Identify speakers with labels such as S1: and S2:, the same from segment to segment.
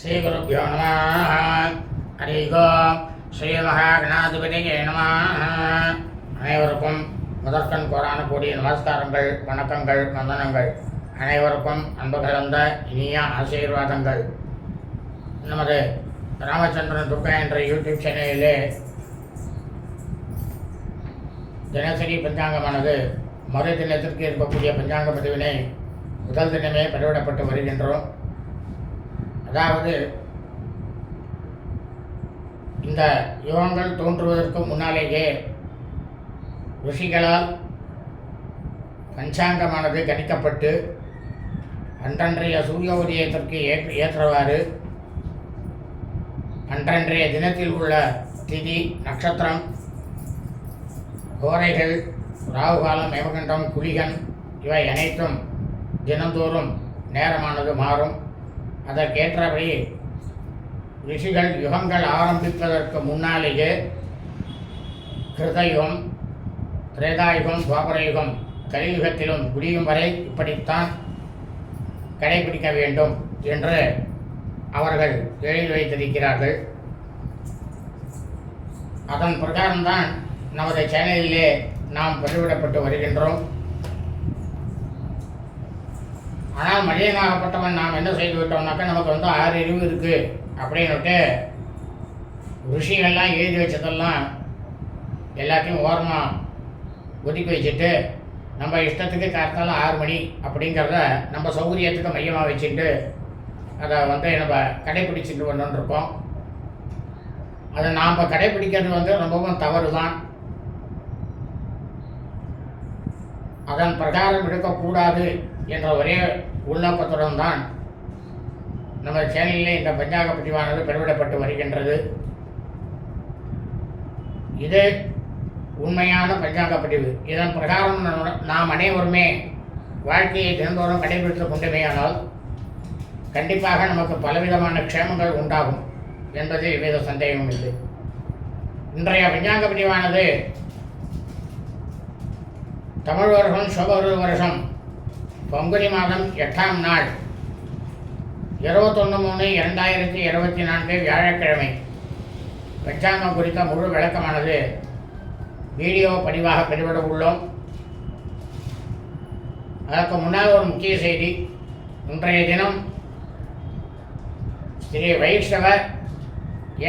S1: ஸ்ரீகுருப்பியோ நம ஹரி ஓம் ஸ்ரீ மகாகணாதிபதியே நம. அனைவருக்கும் முதற்கண் கோரான கூடிய நமஸ்காரங்கள் வணக்கங்கள் வந்தனங்கள். அனைவருக்கும் அன்பு கலந்த இனிய ஆசீர்வாதங்கள். நமது ராமச்சந்திரன் துர்கா என்ற யூடியூப் சேனலிலே தினசரி பஞ்சாங்கமானது மறு தினத்திற்கு இருக்கக்கூடிய பஞ்சாங்க பதிவினை முதல் தினமே பதிவிடப்பட்டு வருகின்றோம். அதாவது இந்த யுகங்கள் தோன்றுவதற்கு முன்னாலேயே ரிஷிகளால் பஞ்சாங்கமானது கணிக்கப்பட்டு அன்றன்றைய சூரிய உதயத்திற்கு ஏற்று ஏற்றவாறு அன்றன்றைய தினத்தில் உள்ள திதி நட்சத்திரம் கோரைகள் ராகுகாலம் யமகண்டம் குளிகன் இவை அனைத்தும் தினந்தோறும் நேரமானது மாறும். அதற்கேற்றபடி ரிஷிகள் யுகங்கள் ஆரம்பிப்பதற்கு முன்னாலேயே கிருதயுகம் திரேதாயுகம் துவாபரயுகம் கலியுகத்திலும் முடியும் வரை இப்படித்தான் கடைபிடிக்க வேண்டும் என்று அவர்கள் எழுதி வைத்திருக்கிறார்கள். அதன் பிரகாரம்தான் நமது சேனலிலே நாம் பதிவிடப்பட்டு வருகின்றோம். ஆனால் மனிதனாகப்பட்டவன் நாம் என்ன செய்து விட்டோம்னாக்கா நமக்கு வந்து ஆறு அறிவு இருக்குது அப்படின்னுட்டு ருஷிகள்லாம் எழுதி வச்சதெல்லாம் எல்லாத்தையும் ஓரமாக ஒதுக்கி வச்சுட்டு நம்ம இஷ்டத்துக்கு காத்தால ஆறு மணி அப்படிங்கிறத நம்ம சௌகரியத்துக்கு மையமாக வச்சுட்டு அதை வந்து நம்ம கடைப்பிடிச்சிட்டு வந்துட்டு இருக்கோம். அதை நாம் கடைப்பிடிக்கிறது வந்து ரொம்பவும் தவறு தான் அதன் பிரகாரம் இருக்கக்கூடாது என்ற ஒரே உள்நோக்கத்துடன் தான் நம்ம சேனலில் இந்த பஞ்சாங்க பதிவானது பெருவிடப்பட்டு வருகின்றது. இது உண்மையான பஞ்சாங்க பதிவு. இதன் பிரகாரம் நாம் அனைவருமே வாழ்க்கையை தினந்தோறும் கடைபிடித்துக் கொண்டுமேயானால் கண்டிப்பாக நமக்கு பலவிதமான க்ஷேமங்கள் உண்டாகும் என்பதில் எவ்வித சந்தேகமும் இல்லை. இன்றைய பஞ்சாங்க பதிவானது தமிழ் வருஷம் சுபகுரு வருஷம் பங்குனி மாதம் எட்டாம் நாள். இருபத்தொன்று மூணு இரண்டாயிரத்தி இருபத்தி நான்கு வியாழக்கிழமை. பஞ்சாங்கம் குறித்த முழு விளக்கமானது. வீடியோ பதிவாக பதிவிட உள்ளோம். அதற்கு முன்னால் ஒரு முக்கிய செய்தி. இன்றைய தினம் ஸ்ரீ வைஷ்ணவ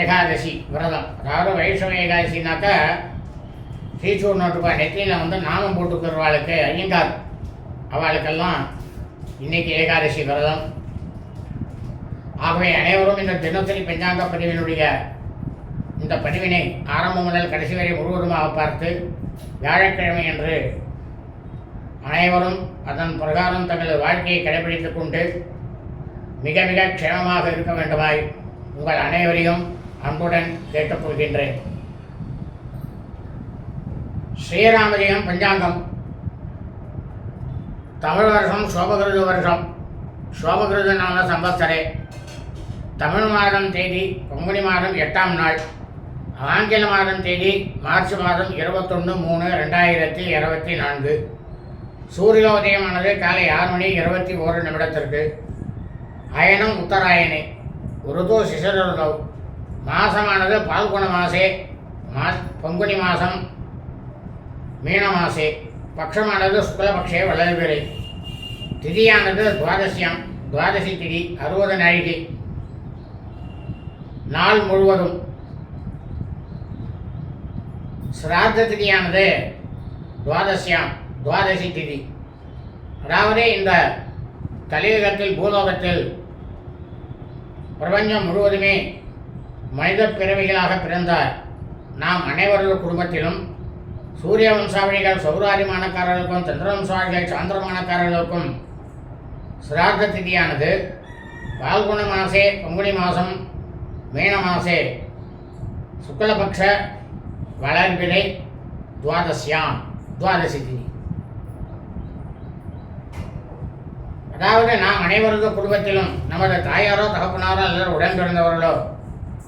S1: ஏகாதசி விரதம். அதாவது வைஷ்ணவ ஏகாதசினாக்கா ஸ்ரீசூர் நோட்டுப்பா நெத்தியில் வந்து நாமம் போட்டுக்கிறவாளுக்கு ஐயங்கார். அவளுக்கெல்லாம் இன்னைக்கு ஏகாதசி விரதம். ஆகவே அனைவரும் இந்த தினசரி பஞ்சாங்க பதிவினுடைய இந்த பதிவினை ஆரம்பம் முதல் கடைசி வரை முழுவதுமாக பார்த்து வியாழக்கிழமை என்று அனைவரும் அதன் பிரகாரம் தங்களது வாழ்க்கையை கடைபிடித்துக் கொண்டு மிக மிக க்ஷேமமாக இருக்க வேண்டுமாய் உங்கள் அனைவரையும் அன்புடன் கேட்டுக்கொள்கின்றேன். ஸ்ரீராமஜெயம் பஞ்சாங்கம். தமிழ் வருஷம் சோபகிருது வருஷம். சோபகிருது நாம சம்பஸ்தரே தமிழ் மாதம் தேதி பங்குனி மாதம் எட்டாம் நாள். ஆங்கில மாதம் தேதி மார்ச் மாதம் இருபத்தொன்று மூணு ரெண்டாயிரத்தி இருபத்தி நான்கு. சூரியோதயமானது காலை ஆறு மணி இருபத்தி ஓரு நிமிடத்திற்கு. அயனம் உத்தராயணே. உருதோ சிசருதவ் மாசமானது பால்குண மாசே. மா பங்குனி மாதம் மீன மாசே. பக்ஷமானது சுக்லபக்ஷே வளர்பிறை திதியானது துவாதசியம். துவாதசி திதி அறுபது நாழிகை. நாள் முழுவதும். சிராத்த திதியானது துவாதசியாம். துவாதசி திதி. அதாவது இந்த கலியுகத்தில் பூலோகத்தில் பிரபஞ்சம் முழுவதுமே மனித பிறவிகளாக பிறந்த நாம் அனைவரது குடும்பத்திலும் சூரிய வம்சாவளிகள் சௌராரி மாணக்காரர்களுக்கும் சந்திர வம்சாவளிகள் சாந்திர மாணக்காரர்களுக்கும் சிரார்த்த திதியானது பால்குண மாசே பங்குனி மாதம் மீன மாசே சுக்லபக்ஷ வளர்பிலை துவாதசியாம் துவாதசி திதி அதாவது நாம் அனைவரது குடும்பத்திலும் நமது தாயாரோ தகப்பனாரோ அல்லது உடன்பிறந்தவர்களோ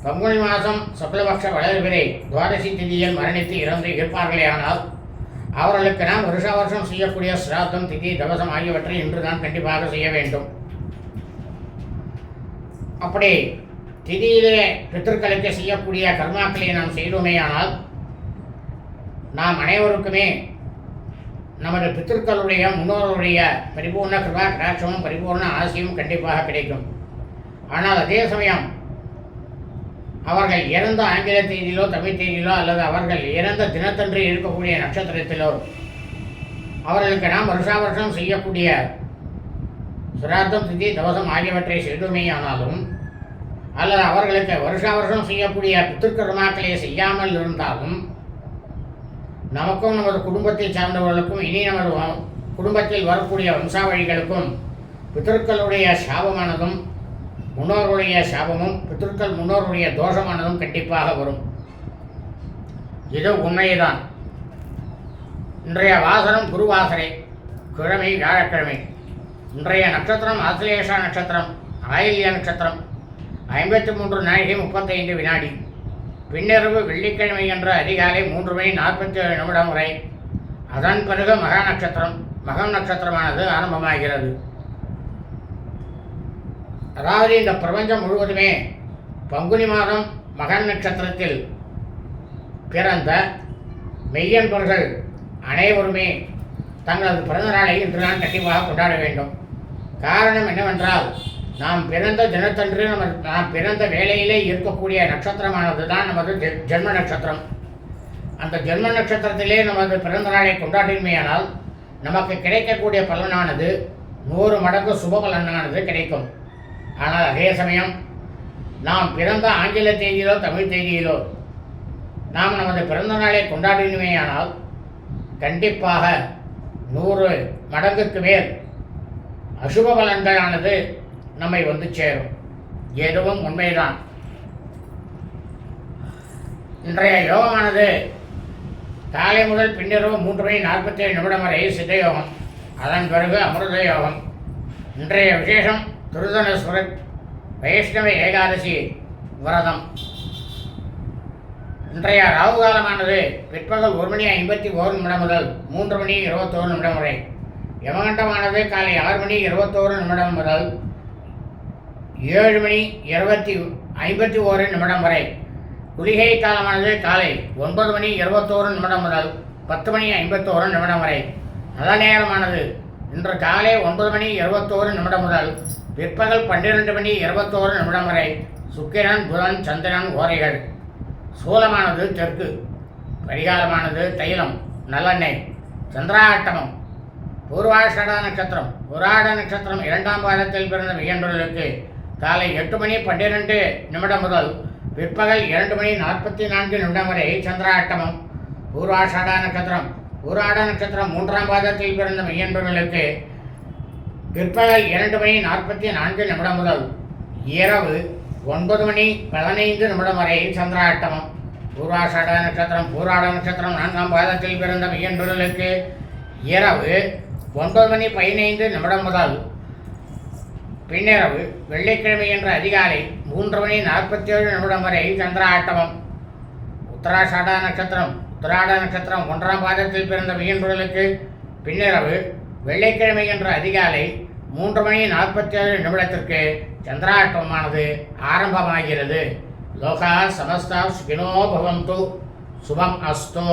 S1: பங்குனி மாதம் சுக்லபக்ஷ வளர்பிறை துவாதசி திதியில் மரணித்து இறந்து இருப்பார்களே ஆனால் அவர்களுக்கு நாம் வருஷ வருஷம் செய்யக்கூடிய சிராத்தம் திதி தவசம் ஆகியவற்றை இன்றுதான் கண்டிப்பாக செய்ய வேண்டும். அப்படி திதியிலே பித்தர்களுக்கு செய்யக்கூடிய கர்மாக்களை நாம் செய்தோமேயானால் நாம் அனைவருக்குமே நமது பித்தர்களுடைய முன்னோர்களுடைய பரிபூர்ண கிருபா கடாட்சமும் பரிபூர்ண ஆசையும் கண்டிப்பாக கிடைக்கும். ஆனால் அதே சமயம் அவர்கள் இறந்த ஆங்கில தேதியிலோ தமிழ் தேதியிலோ அல்லது அவர்கள் இறந்த தினத்தன்று இருக்கக்கூடிய நட்சத்திரத்திலோ. அவர்களுக்கு நாம் வருஷா வருஷம் செய்யக்கூடிய சுராதம் திதி தவசம் ஆகியவற்றை செய்துமேயானாலும் அல்லது அவர்களுக்கு வருஷா வருஷம் செய்யக்கூடிய பித்திருக்கர்மாக்களை செய்யாமல் இருந்தாலும் நமக்கும் நமது குடும்பத்தை சார்ந்தவர்களுக்கும் இனி நமது குடும்பத்தில் வரக்கூடிய வம்சாவழிகளுக்கும் பித்தர்களுடைய சாபமானதும் முன்னோர்களுடைய சாபமும் பித்திருக்கள் முன்னோர்களுடைய தோஷமானதும் கண்டிப்பாக வரும். இது உண்மைதான் இன்றைய வாசனம் குருவாசனை கிழமை வியாழக்கிழமை. இன்றைய நட்சத்திரம் ஆசிலேஷா நட்சத்திரம் ஆயில்ய நட்சத்திரம். ஐம்பத்தி மூன்று நாழிகை முப்பத்தைந்து வினாடி. பின்னிரவு வெள்ளிக்கிழமை என்ற அதிகாலை மூன்று மணி நாற்பத்தி ஏழு நிமிடம் வரை. அதன் பிறகு மகா நட்சத்திரம் மகம் நட்சத்திரமானது ஆரம்பமாகிறது. அதாவது இந்த பிரபஞ்சம் முழுவதுமே பங்குனி மாதம் மகன் நட்சத்திரத்தில் பிறந்த மெய்யன்பர்கள் அனைவருமே தங்களது பிறந்த நாளை இன்று நான் கண்டிப்பாக கொண்டாட வேண்டும். காரணம் என்னவென்றால் நாம் பிறந்த தினத்தன்று நமது நாம் பிறந்த வேலையிலே இருக்கக்கூடிய நட்சத்திரமானது தான் நமது ஜென்ம நட்சத்திரம். அந்த ஜென்ம நட்சத்திரத்திலே நமது பிறந்த நாளை கொண்டாடிமையானால் நமக்கு கிடைக்கக்கூடிய பலனானது நூறு மடங்கு சுப பலனானது கிடைக்கும். ஆனால் அதே சமயம் நாம் பிறந்த ஆங்கில தேதியிலோ தமிழ் தேதியிலோ நாம் நமது பிறந்த நாளை கொண்டாடினுமேயானால் கண்டிப்பாக நூறு மடங்குக்கு மேல் அசுப பலன்களானது நம்மை வந்து சேரும். எதுவும் உண்மைதான். இன்றைய யோகமானது காலை முதல் பின்னிரவு மூன்று மணி நாற்பத்தேழு நிமிடம் வரை சித்த யோகம் அதன் பிறகு அமிர்த யோகம் இன்றைய விசேஷம் துருதனஸ்வரர் வைஷ்ணவ ஏகாதசி விரதம். இன்றைய ராகு காலமானது பிற்பகல் ஒரு மணி ஐம்பத்தி ஓரு நிமிடம் முதல் மூன்று மணி இருபத்தோரு நிமிடம் வரை. யமகண்டமானது காலை ஆறு மணி இருபத்தோரு நிமிடம் முதல் ஏழு மணி இருபத்தி ஐம்பத்தி ஓரு நிமிடம் வரை. குளிகை காலமானது காலை ஒன்பது மணி இருபத்தோரு நிமிடம் முதல் பத்து மணி ஐம்பத்தோரு நிமிடம் வரை. நல்ல நேரமானது இன்று காலை ஒன்பது மணி இருபத்தோரு நிமிடம் முதல் பிற்பகல் பன்னிரெண்டு மணி இருபத்தோரு நிமிடம் வரை சுக்கிரன் புதன் சந்திரன் ஓரைகள். சூலமானது தெற்கு பரிகாரமானது தைலம் நல்லெண்ணெய் சந்திராட்டமம் பூர்வாஷட நட்சத்திரம் புராட நட்சத்திரம் இரண்டாம் பாதத்தில் பிறந்த வியன்றவர்களுக்கு காலை எட்டு மணி பன்னிரெண்டு நிமிடம் முதல் பிற்பகல் இரண்டு மணி நாற்பத்தி நான்கு நிமிடம் வரை சந்திராட்டமம் பூர்வாஷட நட்சத்திரம் ஊராட நட்சத்திரம் மூன்றாம் பாதத்தில் பிறந்த மெய்யன்பர்களுக்கு பிற்பகல் இரண்டு மணி நாற்பத்தி நான்கு நிமிடம் முதல் இரவு ஒன்பது மணி பதினைந்து நிமிடம் வரை சந்திராட்டமம். பூர்வாஷாட நட்சத்திரம் பூராட நட்சத்திரம் நான்காம் பாதத்தில் பிறந்த மெய்யன்பர்களுக்கு இரவு ஒன்பது மணி பதினைந்து நிமிடம் முதல் பின்னிரவு வெள்ளிக்கிழமை என்ற அதிகாலை மூன்று மணி நாற்பத்தி ஏழு நிமிடம் வரை சந்திராட்டமம். உத்தராஷாடா நட்சத்திரம் உத்தராட நட்சத்திரம் ஒன்றாம் பாதத்தில் பிறந்த மீன்பர்களுக்கு பின்னிரவு வெள்ளிக்கிழமை என்ற அதிகாலை மூன்று மணி நாற்பத்தி ஏழு நிமிடத்திற்கு சந்திராட்டமானது ஆரம்பமாகிறது. லோகா சமஸ்தா சுகினோ பவந்து. சுபம் அஸ்தோ.